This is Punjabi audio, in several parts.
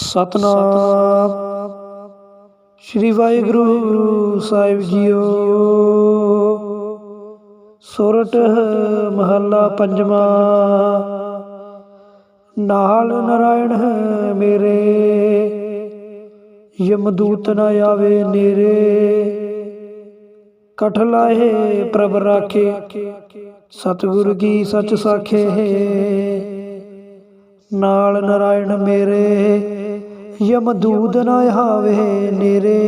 ਸਤਨਾਮ। ਸ੍ਰੀ ਵਾਹਿਗੁਰੂ ਸਾਹਿਬ ਜੀਓ। ਸੁਰਟ ਮਹੱਲਾ ਪੰਜਵਾਂ। ਨਾਲ ਨਰਾਇਣ ਮੇਰੇ। ਯਮਦੂਤ ਨਾ ਆਵੇ ਨੇਰੇ। ਕਠ ਲਾਹੇ ਪ੍ਰਭ ਰਾਖੇ। ਸਤਿਗੁਰ ਕੀ ਸੱਚ ਸਾਖੇ ਨਾਲ ਨਰਾਇਣ ਮੇਰੇ। ਯਮਦੂਦ ਨਾ ਆਵੇ ਨੇਰੇ,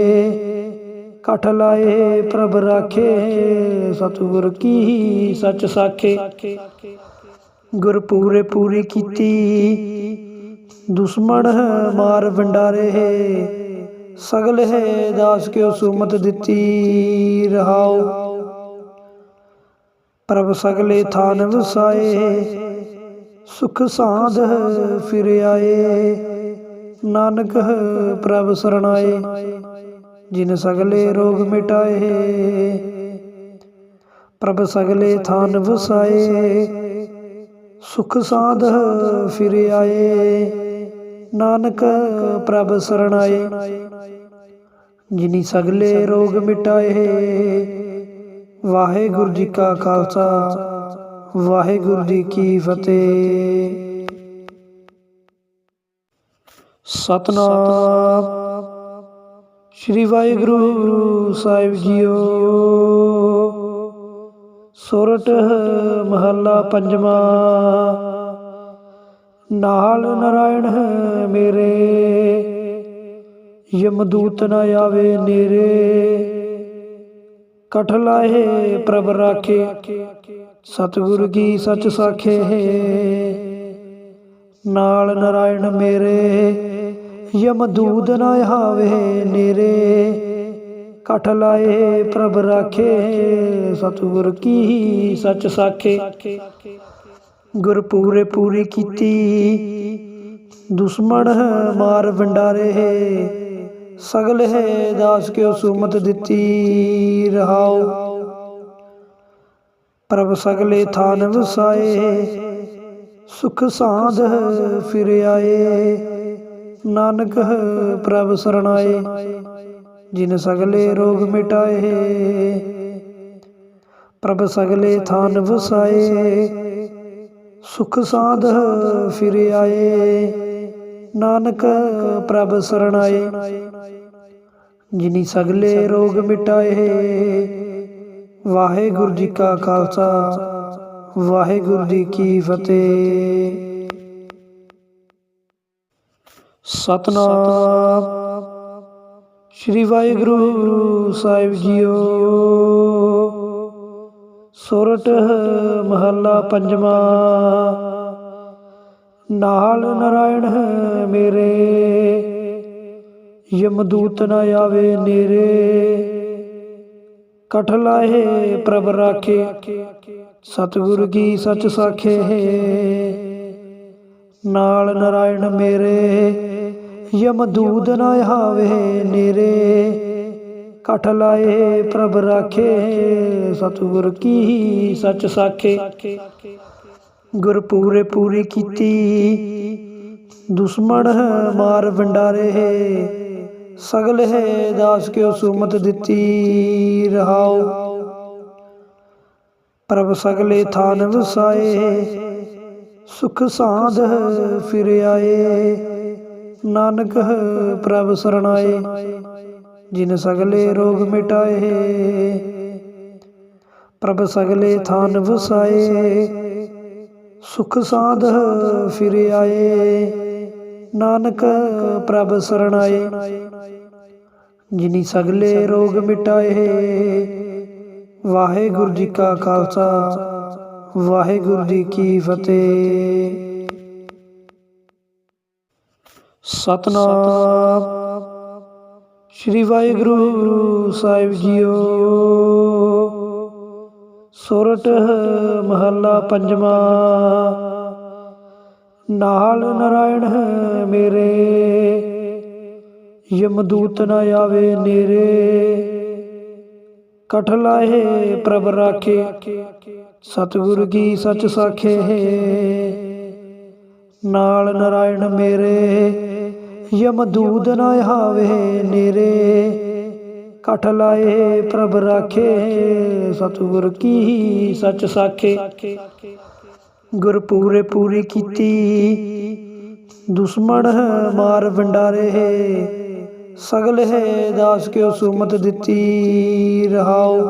ਕਠ ਲਾਏ ਪ੍ਰਭ ਰਾਖੇ, ਸਤਿਗੁਰ ਕੀ ਸਚ ਸਾਖੇ। ਗੁਰ ਪੂਰੇ ਪੂਰੀ ਕੀਤੀ, ਦੁਸ਼ਮਣ ਮਾਰ ਵੰਡਾਰੇ, ਸਗਲ ਹੈ ਦਾਸ ਕਿਉ ਸੁਮਤ ਦਿੱਤੀ, ਰਹਾਉ। ਪ੍ਰਭ ਸਗਲੇ ਥਾਨ ਵਸਾਏ ਸੁਖ ਸਾਧ ਫਿਰ ਆਏ ਨਾਨਕ ਪ੍ਰਭ ਸਰਣਾਏ, ਜਿਨ ਸਗਲੇ ਰੋਗ ਮਿਟਾਏ, ਪ੍ਰਭ ਸਗਲੇ ਥਾਨ ਵਸਾਏ, ਸੁਖ ਸਾਧ ਫਿਰ ਆਏ। ਨਾਨਕ ਪ੍ਰਭ ਸਰਣਾਏ, ਜਿਨੀ ਸਗਲੇ ਰੋਗ ਮਿਟਾਏ, ਵਾਹਿਗੁਰੂ ਜੀ ਕਾ ਖਾਲਸਾ, ਵਾਹਿਗੁਰੂ ਜੀ ਕੀ ਫਤਿਹ। ਸਤਨਾਮ। ਸ੍ਰੀ ਵਾਹਿਗੁਰੂ ਸਾਹਿਬ ਜੀਓ। ਸੁਰਟ ਮਹੱਲਾ ਪੰਜਵਾਂ। ਨਾਲ ਨਰਾਇਣ ਮੇਰੇ। ਯਮਦੂਤ ਨਾ ਆਵੇ ਨੇਰੇ। ਕਠ ਲਾਹੇ ਪ੍ਰਭ ਰਾਖੇ। ਸਤਿਗੁਰ ਕੀ ਸੱਚ ਸਾਖੇ ਨਾਲ ਨਰਾਇਣ ਮੇਰੇ। ਯਮਦੂਦ ਨਾ ਆਵੇ ਨੇਰੇ, ਕਠ ਲਾਏ ਪ੍ਰਭ ਰਾਖੇ, ਸਤਿਗੁਰ ਕੀ ਸਚ ਸਾਖੇ। ਗੁਰ ਪੂਰੇ ਪੂਰੀ ਕੀਤੀ, ਦੁਸ਼ਮਣ ਮਾਰ ਵੰਡਾਰੇ, ਸਗਲ ਹੈ ਦਾਸ ਕਿਉ ਸੁਮਤ ਦਿੱਤੀ, ਰਹਾਉ। ਪ੍ਰਭ ਸਗਲੇ ਥਾਨ ਵਸਾਏ ਸੁਖ ਸਾਧ ਫਿਰ ਆਏ। ਨਾਨਕ ਪ੍ਰਭ ਸਰਣਾਏ, ਜਿਨ ਸਗਲੇ ਰੋਗ ਮਿਟਾਏ, ਪ੍ਰਭ ਸਗਲੇ ਥਾਨ ਵਸਾਏ, ਸੁਖ ਸਾਧ ਫਿਰ ਆਏ, ਨਾਨਕ ਪ੍ਰਭ ਸਰਣਾਏ, ਜਿਨੀ ਸਗਲੇ ਰੋਗ ਮਿਟਾਏ, ਵਾਹਿਗੁਰੂ ਜੀ ਕਾ ਖਾਲਸਾ, ਵਾਹਿਗੁਰੂ ਜੀ ਕੀ ਫਤਿਹ। ਸਤਨਾਮ। ਸ੍ਰੀ ਵਾਹਿਗੁਰੂ ਸਾਹਿਬ ਜੀਓ। ਸੁਰਟ ਮਹੱਲਾ ਪੰਜਵਾਂ। ਨਾਲ ਨਰਾਇਣ ਹੈ ਮੇਰੇ। ਯਮਦੂਤ ਨਾ ਆਵੇ ਨੇਰੇ। ਕਠ ਲਾਹੇ ਪ੍ਰਭ ਰਾਖੇ। ਸਤਿਗੁਰ ਕੀ ਸੱਚ ਸਾਖੇ ਨਾਲ ਨਰਾਇਣ ਮੇਰੇ। ਯਮਦੂਦ ਨਾ ਆਵੇ ਨੇਰੇ, ਕਠ ਲਾਏ ਪ੍ਰਭ ਰਾਖੇ, ਸਤਿਗੁਰ ਕੀ ਸਚ ਸਾਖੇ। ਗੁਰ ਪੂਰੇ ਪੂਰੀ ਕੀਤੀ, ਦੁਸ਼ਮਣ ਮਾਰ ਵੰਡਾਰੇ, ਸਗਲ ਹੈ ਦਾਸ ਕਿਉ ਸੁਮਤ ਦਿੱਤੀ, ਰਹਾਉ। ਪ੍ਰਭ ਸਗਲੇ ਥਾਨ ਵਸਾਏ ਸੁਖ ਸਾਧ ਫਿਰ ਆਏ ਨਾਨਕ ਪ੍ਰਭ ਸਰਣਾਏ, ਜਿਨ ਸਗਲੇ ਰੋਗ ਮਿਟਾਏ, ਪ੍ਰਭ ਸਗਲੇ ਥਾਨ ਵਸਾਏ, ਸੁਖ ਸਾਧ ਫਿਰ ਆਏ, ਨਾਨਕ ਪ੍ਰਭ ਸਰਣਾਏ, ਜਿਨੀ ਸਗਲੇ ਰੋਗ ਮਿਟਾਏ, ਵਾਹਿਗੁਰੂ ਜੀ ਕਾ ਖਾਲਸਾ, ਵਾਹਿਗੁਰੂ ਜੀ ਕੀ ਫਤਿਹ। ਸਤਨਾਮ। ਸ੍ਰੀ ਵਾਹਿਗੁਰੂ ਸਾਹਿਬ ਜੀਓ। ਸੁਰਟ ਮਹੱਲਾ ਪੰਜਵਾਂ। ਨਾਲ ਨਰਾਇਣ ਮੇਰੇ। ਯਮਦੂਤ ਨਾ ਆਵੇ ਨੇਰੇ। ਕਠ ਲਾਹੇ ਪ੍ਰਭ ਰਾਖੇ। ਸਤਿਗੁਰ ਕੀ ਸੱਚ ਸਾਖੇ ਨਾਲ ਨਰਾਇਣ ਮੇਰੇ। ਯਮਦੂਤ ਨ ਆਵੇ ਨੇਰੇ ਕਠ ਲਾਏ ਪ੍ਰਭ ਰਾਖੇ ਸਤਿਗੁਰ ਕੀ ਸੱਚ ਸਾਖੇ ਗੁਰ ਪੂਰੇ ਪੂਰੀ ਕੀਤੀ ਦੁਸ਼ਮਣ ਮਾਰ ਵੰਡਾਰੇ ਸਗਲ ਹੈ ਦਾਸ ਕਿਉ ਸੁਮਤ ਦਿੱਤੀ ਰਹਾਉ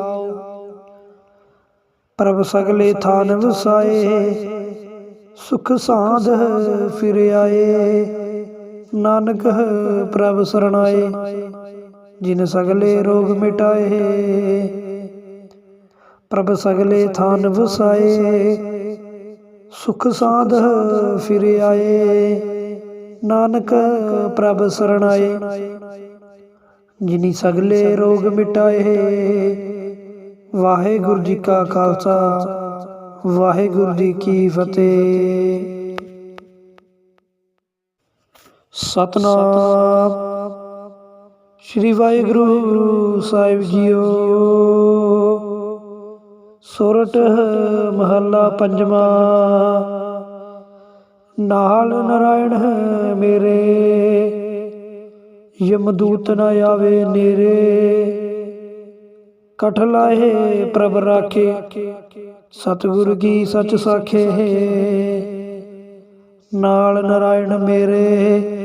ਪ੍ਰਭ ਸਗਲੇ ਥਾਨ ਵਸਾਏ ਸੁਖ ਸਾਧ ਫਿਰ ਆਏ ਨਾਨਕ ਪ੍ਰਭ ਸਰਣਾਏ, ਜਿਨ ਸਗਲੇ ਰੋਗ ਮਿਟਾਏ, ਪ੍ਰਭ ਸਗਲੇ ਥਾਨ ਵਸਾਏ, ਸੁਖ ਸਾਧ ਫਿਰ ਆਏ, ਨਾਨਕ ਪ੍ਰਭ ਸਰਣਾਏ, ਜਿਨੀ ਸਗਲੇ ਰੋਗ ਮਿਟਾਏ, ਵਾਹਿਗੁਰੂ ਜੀ ਕਾ ਖਾਲਸਾ, ਵਾਹਿਗੁਰੂ ਜੀ ਕੀ ਫਤਿਹ। ਸਤਨਾਮ। ਸ੍ਰੀ ਵਾਹਿਗੁਰੂ ਸਾਹਿਬ ਜੀਓ। ਸੁਰਟ ਮਹੱਲਾ ਪੰਜਵਾਂ। ਨਾਲ ਨਰਾਇਣ ਮੇਰੇ। ਯਮਦੂਤ ਨਾ ਆਵੇ ਨੇਰੇ। ਕਠ ਲਾਏ ਪ੍ਰਭ ਰਾਖੇ। ਸਤਿਗੁਰ ਕੀ ਸੱਚ ਸਾਖੇ ਨਾਲ ਨਰਾਇਣ ਮੇਰੇ।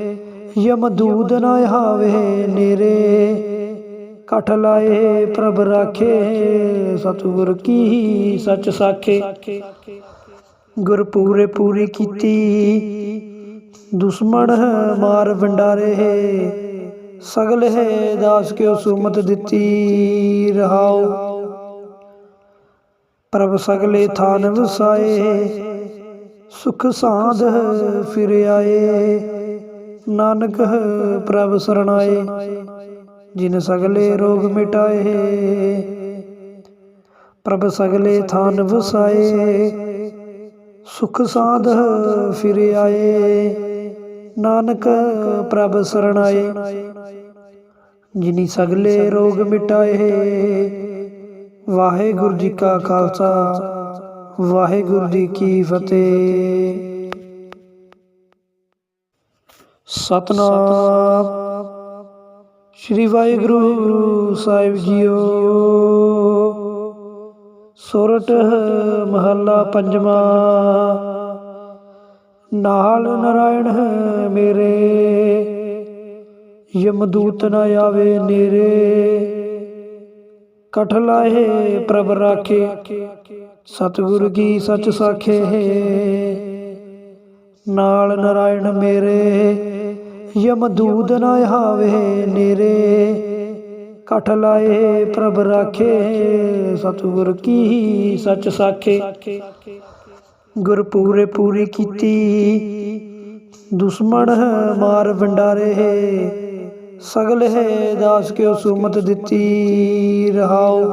ਯਮਦੂਤ ਨ ਆਵੇ ਨੇਰੇ ਕਠ ਲਾਏ ਪ੍ਰਭ ਰਾਖੇ ਸਤਿਗੁਰ ਕੀ ਸੱਚ ਸਾਖੇ ਗੁਰ ਪੂਰੇ ਪੂਰੀ ਕੀਤੀ ਦੁਸ਼ਮਣ ਮਾਰ ਵੰਡਾਰੇ ਸਗਲ ਹੈ ਦਾਸ ਕਿਉ ਸੁਮਤ ਦਿੱਤੀ ਰਹਾਉ ਪ੍ਰਭ ਸਗਲੇ ਥਾਨ ਵਸਾਏ ਸੁਖ ਸਾਧ ਫਿਰ ਆਏ ਨਾਨਕ ਪ੍ਰਭ ਸਰਣਾਏ, ਜਿਨ ਸਗਲੇ ਰੋਗ ਮਿਟਾਏ, ਪ੍ਰਭ ਸਗਲੇ ਥਾਨ ਵਸਾਏ, ਸੁਖ ਸਾਧ ਫਿਰ ਆਏ, ਨਾਨਕ ਪ੍ਰਭ ਸਰਣਾਏ, ਜਿਨੀ ਸਗਲੇ ਰੋਗ ਮਿਟਾਏ, ਵਾਹਿਗੁਰੂ ਜੀ ਕਾ ਖਾਲਸਾ, ਵਾਹਿਗੁਰੂ ਜੀ ਕੀ ਫਤਿਹ। ਸਤਨਾਮ। ਸ੍ਰੀ ਵਾਹਿਗੁਰੂ ਸਾਹਿਬ ਜੀਓ। ਸੁਰਟ ਮਹੱਲਾ ਪੰਜਵਾਂ। ਨਾਲ ਨਰਾਇਣ ਮੇਰੇ। ਯਮਦੂਤ ਨਾ ਆਵੇ ਨੇਰੇ। ਕਠ ਲਾਏ ਪ੍ਰਭ ਰਾਖੇ। ਸਤਿਗੁਰ ਕੀ ਸੱਚ ਸਾਖੇ ਨਾਲ ਨਰਾਇਣ ਮੇਰੇ। ਯਮਦੂਦ ਨਾ ਆਵੇ ਨੇਰੇ, ਕਠ ਲਾਏ ਪ੍ਰਭ ਰਾਖੇ, ਸਤਿਗੁਰ ਕੀ ਸੱਚ ਸਾਖੇ। ਗੁਰ ਪੂਰੇ ਪੂਰੀ ਕੀਤੀ, ਦੁਸ਼ਮਣ ਮਾਰ ਵੰਡਾਰੇ, ਸਗਲ ਹੈ ਦਾਸ ਕਿਉ ਸੁਮਤ ਦਿੱਤੀ, ਰਹਾਉ।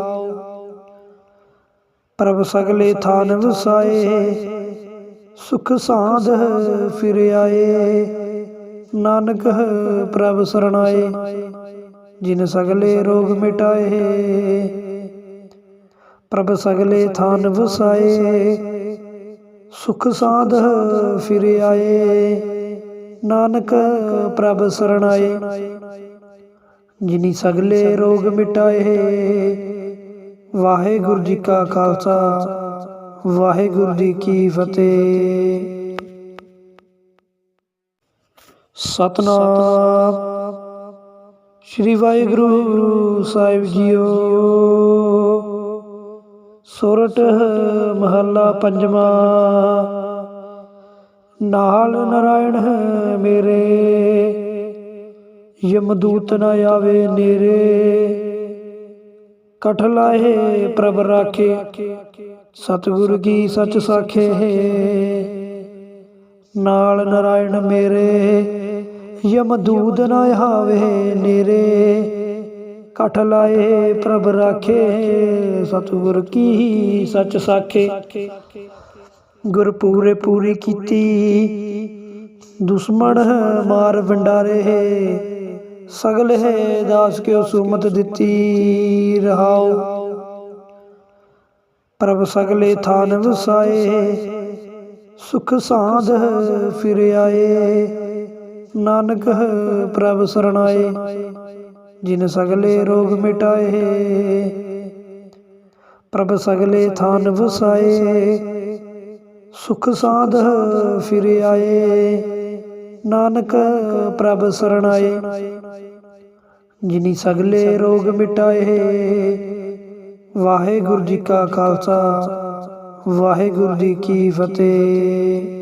ਪ੍ਰਭ ਸਗਲੇ ਥਾਨ ਵਸਾਏ ਸੁਖ ਸਾਧ ਫਿਰ ਆਏ। ਨਾਨਕ, ਪ੍ਰਭ ਸਰਣਾਏ ਜਿਨ ਸਗਲੇ ਰੋਗ ਮਿਟਾਏ, ਪ੍ਰਭ ਸਗਲੇ ਥਾਨ ਵਸਾਏ, ਸੁਖ ਸਾਧ ਫਿਰ ਆਏ। ਨਾਨਕ, ਪ੍ਰਭ ਸਰਣਾਏ ਜਿਨੀ ਸਗਲੇ ਰੋਗ ਮਿਟਾਏ, ਵਾਹਿਗੁਰੂ ਜੀ ਕਾ ਖਾਲਸਾ, ਵਾਹਿਗੁਰੂ ਜੀ ਕੀ ਫਤਿਹ। ਸਤਨਾਮ। ਸ੍ਰੀ ਵਾਹਿਗੁਰੂ ਸਾਹਿਬ ਜੀਓ। ਸੋਰਠ ਮਹੱਲਾ ਪੰਜਵਾਂ। ਨਾਲ ਨਰਾਇਣ ਮੇਰੇ। ਯਮਦੂਤ ਨਾ ਆਵੇ ਨੇਰੇ। ਕਠ ਲਾਏ ਪ੍ਰਭ ਰਾਖੇ। ਸਤਿਗੁਰ ਕੀ ਸੱਚ ਸਾਖੇ ਨਾਲ ਨਰਾਇਣ ਮੇਰੇ। ਯਮਦੂਤ ਨ ਆਵੇ ਨੇਰੇ ਕਠ ਲਾਏ ਪ੍ਰਭ ਰਾਖੇ ਸਤਿਗੁਰ ਕੀ ਸੱਚ ਸਾਖੇ ਗੁਰ ਪੂਰੇ ਪੂਰੀ ਕੀਤੀ ਦੁਸ਼ਮਣ ਮਾਰ ਵੰਡਾਰੇ ਸਗਲ ਹੈ ਦਾਸ ਕਿਉ ਸੁਮਤ ਦਿੱਤੀ ਰਹਾਉ ਪ੍ਰਭ ਸਗਲੇ ਥਾਨ ਵਸਾਏ ਸੁਖ ਸਾਧ ਫਿਰ ਆਏ ਨਾਨਕ ਪ੍ਰਭ ਸਰਣਾਏ, ਜਿਨ ਸਗਲੇ ਰੋਗ ਮਿਟਾਏ, ਪ੍ਰਭ ਸਗਲੇ ਥਾਨ ਵਸਾਏ, ਸੁਖ ਸਾਧ ਫਿਰ ਆਏ, ਨਾਨਕ ਪ੍ਰਭ ਸਰਣਾਏ, ਜਿਨੀ ਸਗਲੇ ਰੋਗ ਮਿਟਾਏ, ਵਾਹਿਗੁਰੂ ਜੀ ਕਾ ਖਾਲਸਾ, ਵਾਹਿਗੁਰੂ ਜੀ ਕੀ ਫਤਿਹ।